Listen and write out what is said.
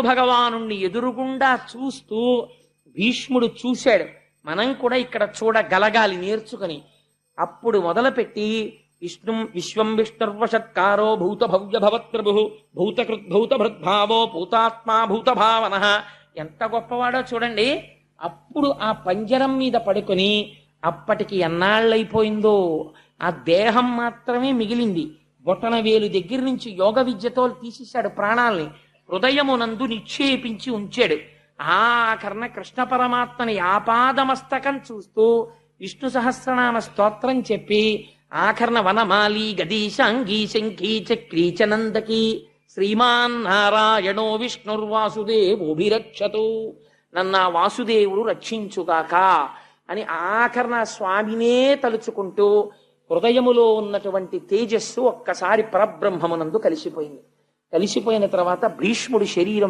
విష్ణు భగవాను ఎదురుగుండా చూస్తూ భీష్ముడు చూశాడు. మనం కూడా ఇక్కడ చూడగలగాలి నేర్చుకుని. అప్పుడు మొదలుపెట్టి విష్ణు విశ్వం విష్ణుర్వషత్కారో భూత భవ్య భవత్ప్రభు భూతకృద్భూత భృద్భావో భూతాత్మా భూత భావన ఎంత గొప్పవాడో చూడండి. అప్పుడు ఆ పంజరం మీద పడుకొని అప్పటికి ఎన్నాళ్ళైపోయిందో. ఆ దేహం మాత్రమే మిగిలింది. బొటన వేలు దగ్గర నుంచి యోగ విద్యతో తీసేశాడు ప్రాణాల్ని. హృదయమునందు నిక్షేపించి ఉంచాడు. ఆఖరణ కృష్ణ పరమాత్మని ఆపాదమస్తకం చూస్తూ విష్ణు సహస్రనామ స్తోత్రం చెప్పి ఆఖరణ వనమాలి గదీశాంగీ శంఖీ చక్రీ చనందకి శ్రీమాన్ నారాయణో విష్ణుర్వాసుదేవోభిరక్షతు నన్న వాసుదేవుడు రక్షించుగాక అని ఆఖరణ స్వామినే తలుచుకుంటూ హృదయములో ఉన్నటువంటి తేజస్సు ఒక్కసారి పరబ్రహ్మమునందు కలిసిపోయింది. కలిసిపోయిన తర్వాత భీష్ముడి శరీరం